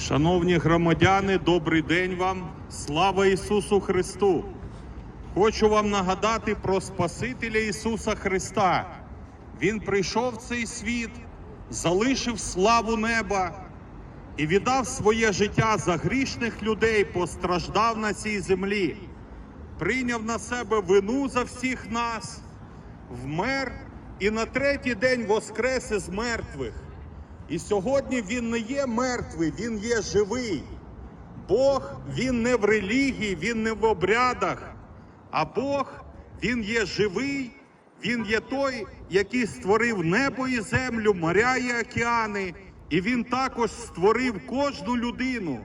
Шановні громадяни, добрий день вам. Слава Ісусу Христу! Хочу вам нагадати про Спасителя Ісуса Христа. Він прийшов в цей світ, залишив славу неба і віддав своє життя за грішних людей, постраждав на цій землі, прийняв на себе вину за всіх нас, вмер і на третій день воскрес із мертвих. І сьогодні він не є мертвий, він є живий. Бог він не в релігії, він не в обрядах, а Бог він є живий, він є той, який створив небо і землю, моря і океани, і він також створив кожну людину.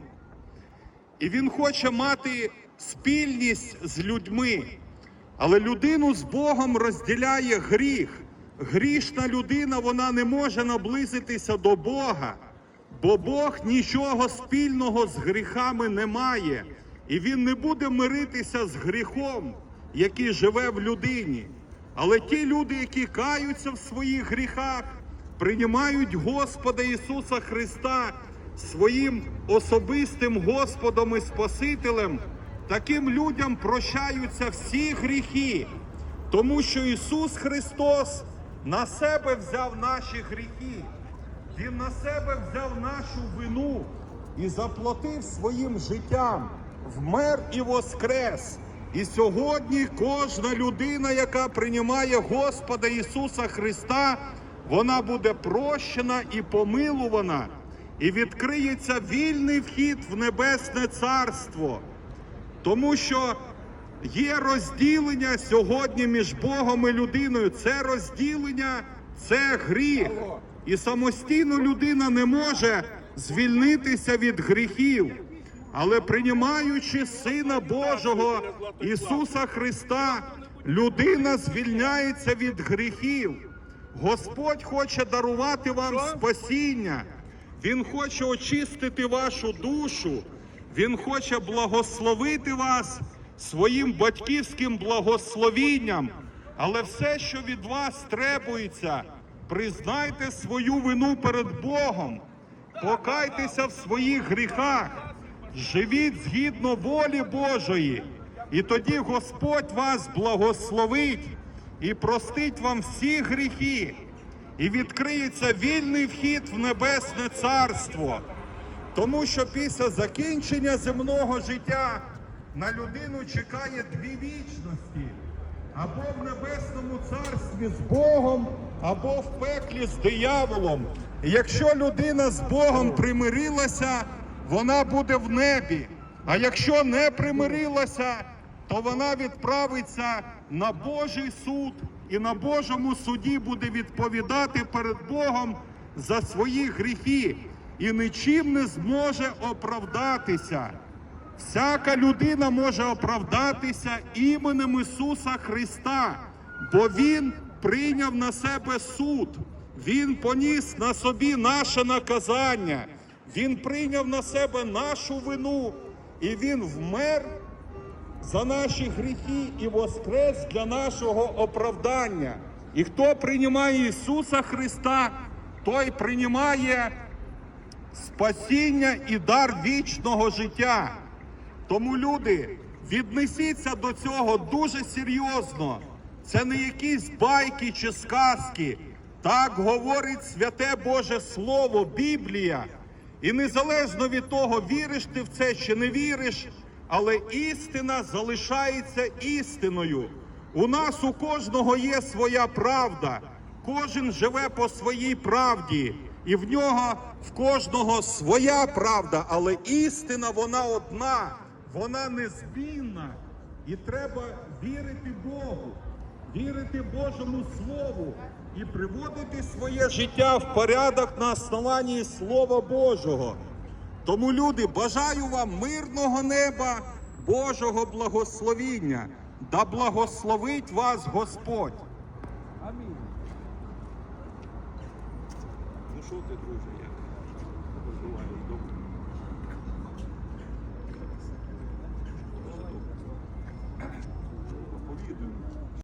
І він хоче мати спільність з людьми. Але людину з Богом розділяє гріх. Грішна людина вона не може наблизитися до Бога, бо Бог нічого спільного з гріхами не має, і Він не буде миритися з гріхом, який живе в людині. Але ті люди, які каються в своїх гріхах, приймають Господа Ісуса Христа своїм особистим Господом і Спасителем, таким людям прощаються всі гріхи, тому що Ісус Христос на себе взяв наші гріхи, Він на себе взяв нашу вину і заплатив своїм життям, вмер і воскрес. І сьогодні кожна людина, яка приймає Господа Ісуса Христа, вона буде прощена і помилувана, і відкриється вільний вхід в Небесне Царство. Тому що є розділення сьогодні між Богом і людиною. Це розділення, це гріх. І самостійно людина не може звільнитися від гріхів. Але приймаючи Сина Божого Ісуса Христа, людина звільняється від гріхів. Господь хоче дарувати вам спасіння. Він хоче очистити вашу душу. Він хоче благословити вас своїм батьківським благословінням. Але все, що від вас требується, признайте свою вину перед Богом, покайтеся в своїх гріхах, живіть згідно волі Божої, і тоді Господь вас благословить і простить вам всі гріхи, і відкриється вільний вхід в Небесне Царство. Тому що після закінчення земного життя на людину чекає дві вічності. Або в небесному царстві з Богом, або в пеклі з дияволом. Якщо людина з Богом примирилася, вона буде в небі. А якщо не примирилася, то вона відправиться на Божий суд і на Божому суді буде відповідати перед Богом за свої гріхи і нічим не зможе оправдатися. Всяка людина може оправдатися іменем Ісуса Христа, бо Він прийняв на себе суд, Він поніс на собі наше наказання, Він прийняв на себе нашу вину, і Він вмер за наші гріхи і воскрес для нашого оправдання. І хто приймає Ісуса Христа, той приймає спасіння і дар вічного життя. Тому люди, віднесіться до цього дуже серйозно. Це не якісь байки чи сказки. Так говорить святе Боже Слово, Біблія. І незалежно від того, віриш ти в це чи не віриш, але істина залишається істиною. У нас у кожного є своя правда, кожен живе по своїй правді, і в нього в кожного своя правда, але істина вона одна, вона незмінна. І треба вірити Богу, вірити Божому Слову і приводити своє життя в порядок на основанні Слова Божого. Тому, люди, бажаю вам мирного неба, Божого благословіння, да благословить вас Господь. Амінь. Ну що ти, друже,